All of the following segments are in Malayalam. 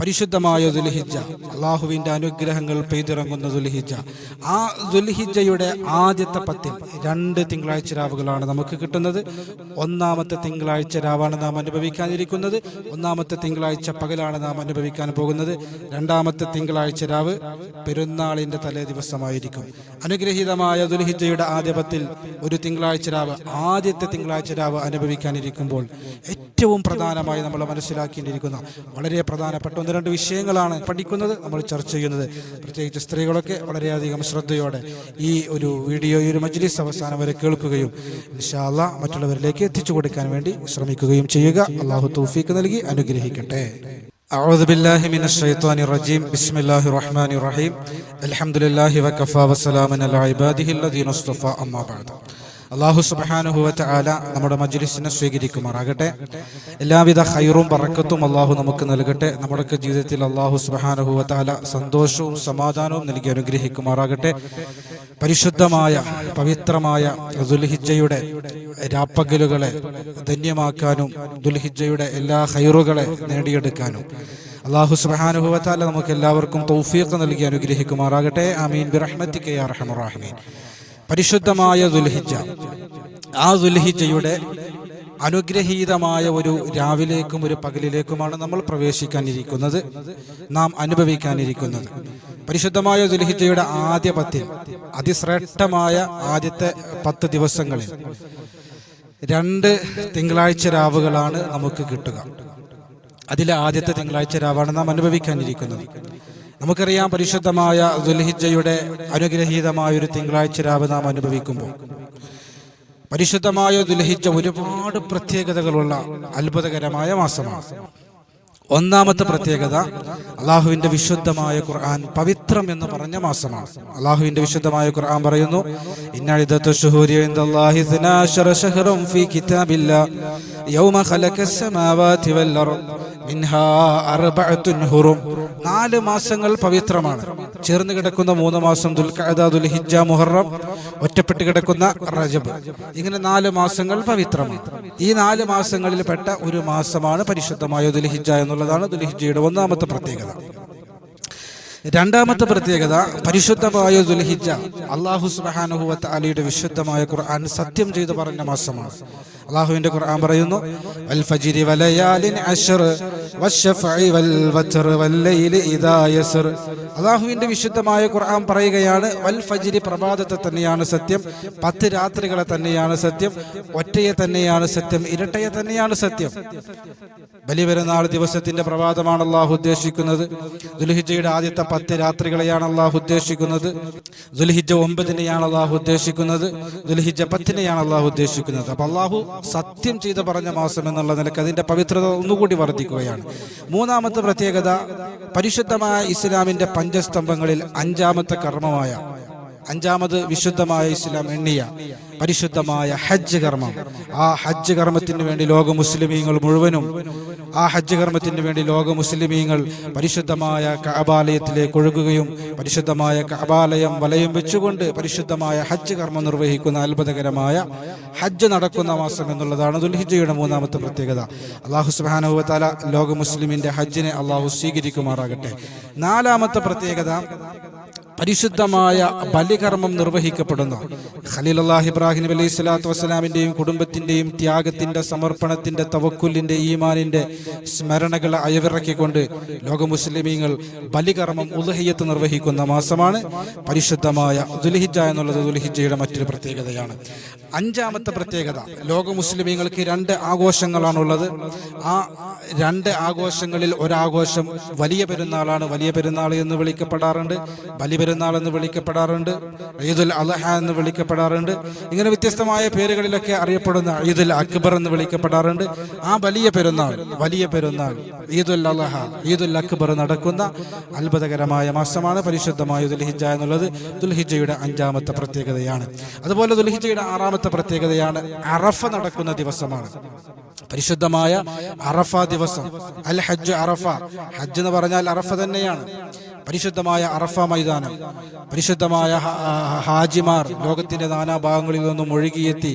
പരിശുദ്ധമായ ദുൽഹിജ അള്ളാഹുവിന്റെ അനുഗ്രഹങ്ങൾ പെയ്തിറങ്ങുന്ന ദുൽഹിജ ആ ദുൽഹിജയുടെ ആദ്യത്തെ പത്തിൽ രണ്ട് തിങ്കളാഴ്ച രാവുകളാണ് നമുക്ക് കിട്ടുന്നത്. ഒന്നാമത്തെ തിങ്കളാഴ്ച രാവാണ് നാം അനുഭവിക്കാനിരിക്കുന്നത്. ഒന്നാമത്തെ തിങ്കളാഴ്ച പകലാണ് നാം അനുഭവിക്കാൻ പോകുന്നത്. രണ്ടാമത്തെ തിങ്കളാഴ്ച രാവ് പെരുന്നാളിന്റെ തലേ ദിവസമായിരിക്കും. അനുഗ്രഹീതമായ ദുൽഹിജയുടെ ആദ്യ പത്തിൽ ഒരു തിങ്കളാഴ്ച രാവ് ആദ്യത്തെ തിങ്കളാഴ്ച രാവ് അനുഭവിക്കാനിരിക്കുമ്പോൾ ഏറ്റവും പ്രധാനമായി നമ്മൾ മനസ്സിലാക്കിയിരിക്കുന്ന വളരെ പ്രധാനപ്പെട്ട ഒന്ന് രണ്ട് വിഷയങ്ങളാണ് പഠിക്കുന്നത് നമ്മൾ ചർച്ച ചെയ്യുന്നത് പ്രത്യേകിച്ച് സ്ത്രീകളൊക്കെ വളരെയധികം ശ്രദ്ധയോടെ ഈ ഒരു വീഡിയോ ഈ ഒരു മജ്ലിസ് അവസാനം വരെ കേൾക്കുകയും ഇൻഷാല്ല മറ്റുള്ളവരിലേക്ക് എത്തിച്ചു കൊടുക്കാൻ വേണ്ടി ശ്രമിക്കുകയും ചെയ്യുക അള്ളാഹു തൗഫീക്ക് നൽകി അനുഗ്രഹിക്കട്ടെ أعوذ بالله من الشيطان الرجيم بسم الله الرحمن الرحيم الحمد لله وكفى وسلام على عباده الذين اصطفى أما بعد അള്ളാഹു സുബാനുഹുവറ്റ ആല നമ്മുടെ മജ്ലിസിനെ സ്വീകരിക്കുമാറാകട്ടെ. എല്ലാവിധ ഹൈറും പറക്കത്തും അള്ളാഹു നമുക്ക് നൽകട്ടെ. നമ്മുടെ ജീവിതത്തിൽ അള്ളാഹു സുബാനുഹുവറ്റ ആല സന്തോഷവും സമാധാനവും നൽകി അനുഗ്രഹിക്കുമാറാകട്ടെ. പരിശുദ്ധമായ പവിത്രമായ ദുൽഹിജയുടെ രാപ്പകലുകളെ ധന്യമാക്കാനും ദുൽഹിജയുടെ എല്ലാ ഹൈറുകളെ നേടിയെടുക്കാനും അള്ളാഹു സുബാനുഭവത്താല നമുക്ക് എല്ലാവർക്കും തൗഫീഖ് നൽകി അനുഗ്രഹിക്കുമാറാകട്ടെ. ആമീൻ. ബിറഹ്മത്തിക്ക് യാ റഹമുറാഹമീൻ പരിശുദ്ധമായ ദുൽഹിജ ആ ദുൽഹിജയുടെ അനുഗ്രഹീതമായ ഒരു രാവിലേക്കും ഒരു പകലിലേക്കുമാണ് നമ്മൾ പ്രവേശിക്കാനിരിക്കുന്നത് നാം അനുഭവിക്കാനിരിക്കുന്നത്. പരിശുദ്ധമായ ദുൽഹിജയുടെ ആദ്യ പത്തിൽ അതിശ്രേഷ്ഠമായ ആദ്യത്തെ പത്ത് ദിവസങ്ങളിൽ രണ്ട് തിങ്കളാഴ്ച രാവുകളാണ് നമുക്ക് കിട്ടുക. അതിലെ ആദ്യത്തെ തിങ്കളാഴ്ച രാവാണ് നാം അനുഭവിക്കാനിരിക്കുന്നത്. നമുക്കറിയാം പരിശുദ്ധമായ ദുൽഹിജയുടെ അനുഗ്രഹീതമായ ഒരു തിങ്കളാഴ്ച രാവ് നാം അനുഭവിക്കുമ്പോൾ. പരിശുദ്ധമായ ദുൽഹിജ ഒരുപാട് പ്രത്യേകതകളുള്ള അത്ഭുതകരമായ മാസമാണ്. ഒന്നാമത്തെ പ്രത്യേകത അള്ളാഹുവിന്റെ വിശുദ്ധമായ ഖുർആൻ പവിത്രം എന്ന് പറഞ്ഞ മാസമാണ്. അള്ളാഹുവിന്റെ വിശുദ്ധമായ ഖുർആൻ പറയുന്നു ഇന്നഴിദത്തു നാല് മാസങ്ങൾ പവിത്രമാണ്. ചേർന്ന് കിടക്കുന്ന മൂന്ന് മാസം ദുൽഹിജ്ജ മുഹറം ഒറ്റപ്പെട്ട് കിടക്കുന്ന റജബ്. ഇങ്ങനെ നാല് മാസങ്ങൾ പവിത്രമാണ്. ഈ നാല് മാസങ്ങളിൽ പെട്ട ഒരു മാസമാണ് പരിശുദ്ധമായ ദുൽഹിജ എന്നുള്ളതാണ് ദുൽഹിജയുടെ ഒന്നാമത്തെ പ്രത്യേകത. രണ്ടാമത്തെ പ്രത്യേകത പരിശുദ്ധമായ ദുൽഹിജ. അള്ളാഹു സുബാനുഹുവത്ത് അലിയുടെ വിശുദ്ധമായ ഖുർആൻ സത്യം ചെയ്തു പറഞ്ഞ മാസമാണ്. അള്ളാഹുവിന്റെ ഖുർആൻ പറയുന്നു വൽ വല്ലൈലി ഇദാ അള്ളാഹുവിന്റെ വിശുദ്ധമായ ഖുർആൻ പറയുകയാണ് വൽ ഫജ്രി പ്രഭാതത്തെ തന്നെയാണ് സത്യം പത്ത് രാത്രികളെ തന്നെയാണ് സത്യം ഒറ്റയെ തന്നെയാണ് സത്യം ഇരട്ടയെ തന്നെയാണ് സത്യം. ബലിപെരുന്നാൾ ദിവസത്തിന്റെ പ്രഭാതമാണ് അള്ളാഹു ഉദ്ദേശിക്കുന്നത്. ദുൽഹിജയുടെ ആദ്യത്തെ പത്ത് രാത്രികളെയാണ് അള്ളാഹു ഉദ്ദേശിക്കുന്നത്. ദുൽഹിജ ഒമ്പതിനെയാണ് അള്ളാഹു ഉദ്ദേശിക്കുന്നത്. ദുൽഹിജ പത്തിനെയാണ് അള്ളാഹു ഉദ്ദേശിക്കുന്നത്. അപ്പൊ അള്ളാഹു സത്യം ചെയ്ത് പറഞ്ഞ മാസം എന്നുള്ള നിലയ്ക്ക് അതിന്റെ പവിത്രത ഒന്നുകൂടി വർദ്ധിക്കുകയാണ്. മൂന്നാമത്തെ പ്രത്യേകത പരിശുദ്ധമായ ഇസ്ലാമിന്റെ പഞ്ചസ്തംഭങ്ങളിൽ അഞ്ചാമത്തെ കർമ്മമായ അഞ്ചാമത് വിശുദ്ധമായ ഇസ്ലാം എണ്ണിയ പരിശുദ്ധമായ ഹജ്ജ് കർമ്മം. ആ ഹജ്ജ് കർമ്മത്തിന് വേണ്ടി ലോക മുസ്ലിമീങ്ങൾ മുഴുവനും ആ ഹജ്ജ് കർമ്മത്തിന് വേണ്ടി ലോക മുസ്ലിമീങ്ങൾ പരിശുദ്ധമായ കഅബാലയത്തിലേക്ക് ഒഴുകുകയും പരിശുദ്ധമായ കഅബാലയം വലയം വെച്ചുകൊണ്ട് പരിശുദ്ധമായ ഹജ്ജ് കർമ്മം നിർവഹിക്കുന്ന അത്ഭുതകരമായ ഹജ്ജ് നടക്കുന്ന മാസം എന്നുള്ളതാണ് ദുൽഹിജയുടെ മൂന്നാമത്തെ പ്രത്യേകത. അള്ളാഹു സുബാനുഭവത്താല ലോക മുസ്ലിമിന്റെ ഹജ്ജിനെ അള്ളാഹു സ്വീകരിക്കുമാറാകട്ടെ. നാലാമത്തെ പ്രത്യേകത പരിശുദ്ധമായ ബലികർമ്മം നിർവഹിക്കപ്പെടുന്നു. ഖലീൽ അള്ളാഹ് ഇബ്രാഹിം നബി അലൈഹി സ്വലാത്തു വസ്സലാമിന്റെയും കുടുംബത്തിന്റെയും ത്യാഗത്തിന്റെ സമർപ്പണത്തിന്റെ തവക്കുലിന്റെ ഈമാനിന്റെ സ്മരണകൾ അയവിറക്കിക്കൊണ്ട് ലോക മുസ്ലിമീങ്ങൾ ബലികർമ്മം ഉദഹയ്യത്ത് നിർവഹിക്കുന്ന മാസമാണ്. പരിശുദ്ധമായ ദുൽഹിജ എന്നുള്ളത് ദുൽഹിജയുടെ മറ്റൊരു പ്രത്യേകതയാണ്. അഞ്ചാമത്തെ പ്രത്യേകത ലോക മുസ്ലിമീങ്ങൾക്ക് രണ്ട് ആഘോഷങ്ങളാണുള്ളത്. ആ രണ്ട് ആഘോഷങ്ങളിൽ ഒരാഘോഷം വലിയ പെരുന്നാളാണ്. വലിയ പെരുന്നാൾ എന്ന് വിളിക്കപ്പെടാറുണ്ട്. ബലി പെരുന്നാൾ എന്ന് വിളിക്കപ്പെടാറുണ്ട് ഈദുൽ അലഹ എന്ന് വിളിക്കപ്പെടാറുണ്ട്. ഇങ്ങനെ വ്യത്യസ്തമായ പേരുകളിലൊക്കെ അറിയപ്പെടുന്ന ഈദുൽ അക്ബർ എന്ന് വിളിക്കപ്പെടാറുണ്ട്. ആ വലിയ പെരുന്നാൾ വലിയ പെരുന്നാൾ ഈദുൽ അലഹ ഈദുൽ അക്ബർ നടക്കുന്ന അത്ഭുതകരമായ മാസമാണ് പരിശുദ്ധമായ ദുൽഹിജ എന്നുള്ളത്. ദുൽഹിജയുടെ അഞ്ചാമത്തെ പ്രത്യേകതയാണ്. അതുപോലെ ദുൽഹിജയുടെ ആറാമത്തെ പ്രത്യേകതയാണ് അറഫ നടക്കുന്ന ദിവസമാണ്. പരിശുദ്ധമായ അറഫ ദിവസം അൽ ഹജ്ജ് അറഫ. ഹജ്ജ് എന്ന് പറഞ്ഞാൽ അറഫ തന്നെയാണ്. പരിശുദ്ധമായ അറഫ മൈതാനം പരിശുദ്ധമായ ഹാജിമാർ ലോകത്തിന്റെ നാനാഭാഗങ്ങളിൽ നിന്നും ഒഴുകിയെത്തി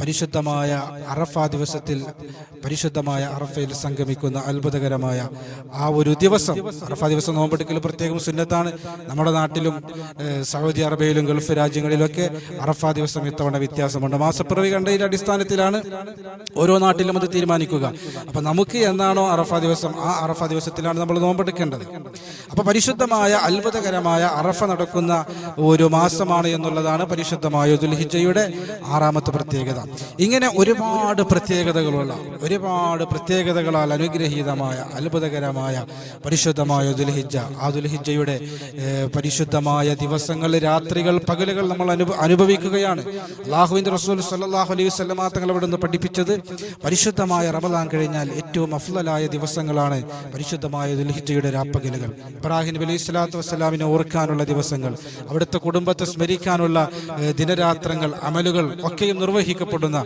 പരിശുദ്ധമായ അറഫ ദിവസത്തിൽ പരിശുദ്ധമായ അറഫയിൽ സംഗമിക്കുന്ന അത്ഭുതകരമായ ആ ഒരു ദിവസം അറഫ ദിവസം നോമ്പെടുക്കൽ പ്രത്യേകം സുന്നത്താണ്. നമ്മുടെ നാട്ടിലും സൗദി അറേബ്യയിലും ഗൾഫ് രാജ്യങ്ങളിലൊക്കെ അറഫ ദിവസം ഇത്തവണ വ്യത്യാസമുണ്ട്. മാസപ്പിറവി കണ്ടതിന്റെ അടിസ്ഥാനത്തിലാണ് ഓരോ നാട്ടിലും അത് തീരുമാനിക്കുക. അപ്പൊ നമുക്ക് എന്നാണോ അറഫ ദിവസം ആ അറഫ ദിവസത്തിലാണ് നമ്മൾ നോമ്പെടുക്കേണ്ടത്. അപ്പൊ പരിശുദ്ധമായ അത്ഭുതകരമായ അറഫ നടക്കുന്ന ഒരു മാസമാണ് എന്നുള്ളതാണ് പരിശുദ്ധമായ ദുൽഹിജയുടെ ആറാമത്തെ പ്രത്യേകത. ഇങ്ങനെ ഒരുപാട് പ്രത്യേകതകളുള്ള ഒരുപാട് പ്രത്യേകതകളാൽ അനുഗ്രഹീതമായ അത്ഭുതകരമായ പരിശുദ്ധമായ ദുൽഹിജ ആ ദുൽഹിജയുടെ പരിശുദ്ധമായ ദിവസങ്ങൾ രാത്രികൾ പകലുകൾ നമ്മൾ അനുഭ അനുഭവിക്കുകയാണ്. അള്ളാഹുവിന്റെ റസൂൽ സല്ലാഹു അലൈഹി വസല്ലമ തങ്ങൾ അവിടെ നിന്ന് പഠിപ്പിച്ചത് പരിശുദ്ധമായ റമദാൻ കഴിഞ്ഞാൽ ഏറ്റവും അഫ്ലലായ ദിവസങ്ങളാണ് പരിശുദ്ധമായ ദുൽഹിജയുടെ രാപ്പകലുകൾ. ഇബ്രാഹിം അലൈഹി സ്വലാത്തു വസ്സലാമിനെ ഓർക്കാനുള്ള ദിവസങ്ങൾ അവിടുത്തെ കുടുംബത്തെ സ്മരിക്കാനുള്ള ദിനരാത്രങ്ങൾ അമലുകൾ ഒക്കെയും നിർവഹിക്കപ്പെടുന്ന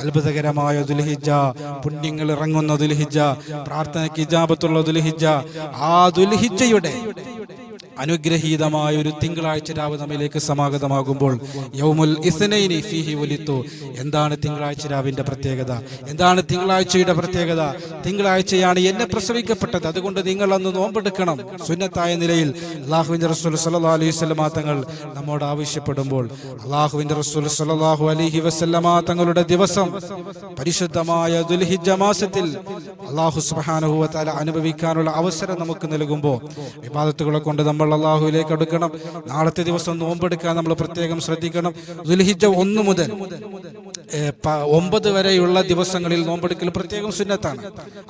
അത്ഭുതകരമായ ദുൽഹിജ പുണ്യങ്ങൾ ഇറങ്ങുന്ന ദുൽഹിജ പ്രാർത്ഥനയ്ക്ക് ഇജാബത്തുള്ള ദുൽഹിജ ആ ദുൽഹിജയുടെ അനുഗ്രഹീതമായ ഒരു തിങ്കളാഴ്ച രാവ് നമ്മിലേക്ക് സമാഗതമാകുമ്പോൾ യൗമുൽ ഇസ്നൈനി ഫീഹി വലിത്തു. എന്താണ് തിങ്കളാഴ്ച രാവിന്റെ പ്രത്യേകത? എന്താണ് തിങ്കളാഴ്ചയുടെ പ്രത്യേകത? തിങ്കളാഴ്ചയാണ് എന്നെ പ്രസവിക്കപ്പെട്ടത്. അതുകൊണ്ട് നിങ്ങൾ അന്ന് നോമ്പെടുക്കണം. സുന്നത്തായ നിലയിൽ അള്ളാഹുവിന്റെ റസൂൽ സല്ലാ അലൈഹി സ്വലമാ തങ്ങൾ നമ്മോട് ആവശ്യപ്പെടുമ്പോൾ അള്ളാഹുവിന്റെ റസൂൽ സല്ലാഹു അലഹി വസ്ലമാ തങ്ങളുടെ ദിവസം പരിശുദ്ധമായ ദുൽഹിജ മാസത്തിൽ അള്ളാഹു സുബ്ഹാനഹു വ തആല അനുഭവിക്കാനുള്ള അവസരം നമുക്ക് നൽകുമ്പോൾ വിവാദത്തുകളെ കൊണ്ട് നമ്മൾ അള്ളാഹുവിലേക്ക് അടുക്കണം. നാളത്തെ ദിവസം നോമ്പെടുക്കാൻ നമ്മൾ പ്രത്യേകം ശ്രദ്ധിക്കണം. ദുൽഹിജ ഒന്ന് മുതൽ ഒമ്പത് വരെയുള്ള ദിവസങ്ങളിൽ നോമ്പെടുക്കൽ പ്രത്യേകം സുന്നത്താണ്.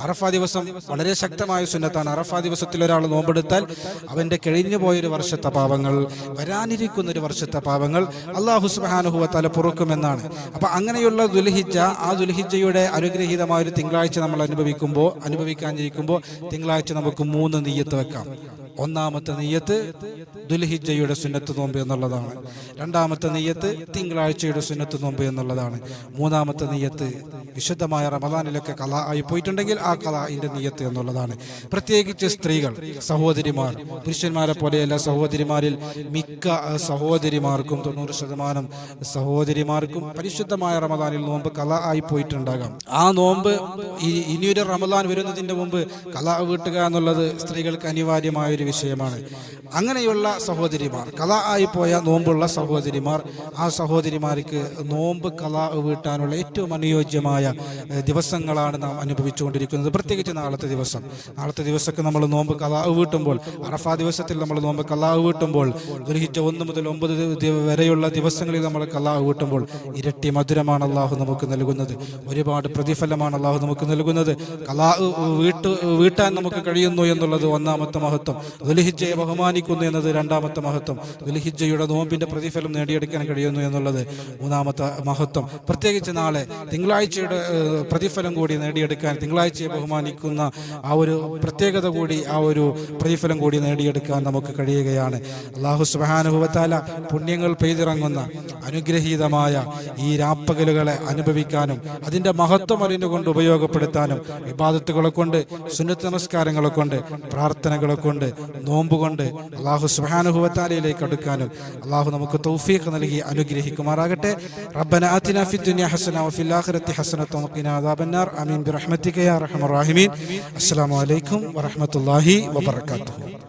അറഫ ദിവസം വളരെ ശക്തമായ സുന്നത്താണ്. അറഫ ദിവസത്തിൽ ഒരാൾ നോമ്പെടുത്താൽ അവന്റെ കഴിഞ്ഞു പോയൊരു വർഷത്തെ പാപങ്ങൾ വരാനിരിക്കുന്ന ഒരു വർഷത്തെ പാപങ്ങൾ അള്ളാഹു സുബാനുഹുവ പൊറുക്കുമെന്നാണ്. അപ്പൊ അങ്ങനെയുള്ള ദുൽഹിജ ആ ദുൽഹിജയുടെ അനുഗ്രഹീതമായ ഒരു തിങ്കളാഴ്ച നമ്മൾ അനുഭവിക്കുമ്പോൾ അനുഭവിക്കാനിരിക്കുമ്പോൾ തിങ്കളാഴ്ച നമുക്ക് മൂന്ന് നെയ്യത്ത് വെക്കാം. ഒന്നാമത്തെ നെയ്യത്ത് ദുൽഹിജയുടെ സുന്നത്ത് നോമ്പ് എന്നുള്ളതാണ്. രണ്ടാമത്തെ നെയ്യത്ത് തിങ്കളാഴ്ചയുടെ സുന്നത്ത് നോമ്പ് എന്നുള്ളതാണ്. മൂന്നാമത്തെ നെയ്യത്ത് വിശുദ്ധമായ റമദാനിലൊക്കെ കല ആയി പോയിട്ടുണ്ടെങ്കിൽ ആ കല അതിന്റെ നെയ്യത്ത് എന്നുള്ളതാണ്. പ്രത്യേകിച്ച് സ്ത്രീകൾ സഹോദരിമാർ പുരുഷന്മാരെ പോലെയല്ല സഹോദരിമാരിൽ മിക്ക സഹോദരിമാർക്കും തൊണ്ണൂറ് ശതമാനം സഹോദരിമാർക്കും പരിശുദ്ധമായ റമദാനിൽ നോമ്പ് കല ആയി പോയിട്ടുണ്ടാകാം. ആ നോമ്പ് ഇനിയൊരു റമദാൻ വരുന്നതിന്റെ മുമ്പ് കല വീട്ടുക എന്നുള്ളത് സ്ത്രീകൾക്ക് അനിവാര്യമായ ഒരു വിഷയമാണ്. അങ്ങനെയുള്ള സഹോദരിമാർ കല ആയിപ്പോയ പോയ നോമ്പുള്ള സഹോദരിമാർ ആ സഹോദരിമാർക്ക് നോമ്പ് കല വീട്ടാനുള്ള ഏറ്റവും അനുയോജ്യമായ ദിവസങ്ങളാണ് നാം അനുഭവിച്ചുകൊണ്ടിരിക്കുന്നത്. പ്രത്യേകിച്ച് നാളത്തെ ദിവസം. നാളത്തെ ദിവസമൊക്കെ നമ്മൾ നോമ്പ് കല വീട്ടുമ്പോൾ അറഫ ദിവസത്തിൽ നമ്മൾ നോമ്പ് കല വീട്ടുമ്പോൾ ദുൽഹിജ്ജ ഒന്ന് മുതൽ ഒമ്പത് വരെയുള്ള ദിവസങ്ങളിൽ നമ്മൾ കല വീട്ടുമ്പോൾ ഇരട്ടി മധുരമാണ് അള്ളാഹു നമുക്ക് നൽകുന്നത്. ഒരുപാട് പ്രതിഫലമാണ് അള്ളാഹു നമുക്ക് നൽകുന്നത്. കലാ വീട്ട് വീട്ടാൻ നമുക്ക് കഴിയുന്നു എന്നുള്ളത് ഒന്നാമത്തെ മഹത്വം. ദുൽഹിജ്ജയെ ബഹുമാനിക്കുന്നു എന്നത് രണ്ടാമത്തെ മഹത്വം. ദുൽഹിജ്ജയുടെ നോമ്പിന്റെ പ്രതിഫലം നേടിയെടുക്കാൻ കഴിയുന്നു എന്നുള്ളത് മൂന്നാമത്തെ മഹത്വം. പ്രത്യേകിച്ച് നാളെ തിങ്കളാഴ്ചയുടെ പ്രതിഫലം കൂടി നേടിയെടുക്കാൻ തിങ്കളാഴ്ചയെ ബഹുമാനിക്കുന്ന ആ ഒരു പ്രത്യേകത കൂടി ആ ഒരു പ്രതിഫലം കൂടി നേടിയെടുക്കാൻ നമുക്ക് കഴിയുകയാണ്. അള്ളാഹു സുബാനുഭവത്താല പുണ്യങ്ങൾ പെയ്തിറങ്ങുന്ന അനുഗ്രഹീതമായ ഈ രാപ്പകലുകളെ അനുഭവിക്കാനും അതിന്റെ മഹത്വം അറിഞ്ഞുകൊണ്ട് ഉപയോഗപ്പെടുത്താനും വിവാദത്തുകളെ കൊണ്ട് സുന്നത്ത് നമസ്കാരങ്ങളെ കൊണ്ട് പ്രാർത്ഥനകളെ കൊണ്ട് നോമ്പ് കൊണ്ട് അള്ളാഹു സുബാനുഭവത്താലയിലേക്ക് അടുക്കാനും അള്ളാഹു നമുക്ക് തൗഫീഖ് നൽകി അനുഗ്രഹിക്കുമാറാകട്ടെ. റബ്ബന ആതിന ഫി ദുനിയ ഹസന വഫിൽ ആഖിറതി ഹസനത വഖിന അദാബന്നാർ. ആമീൻ. ബിറഹ്മതിക യാ അർഹമർ റഹീമീൻ. അസ്സലാമു അലൈക്കും വറഹ്മത്തുള്ളാഹി വബറകാതുഹു.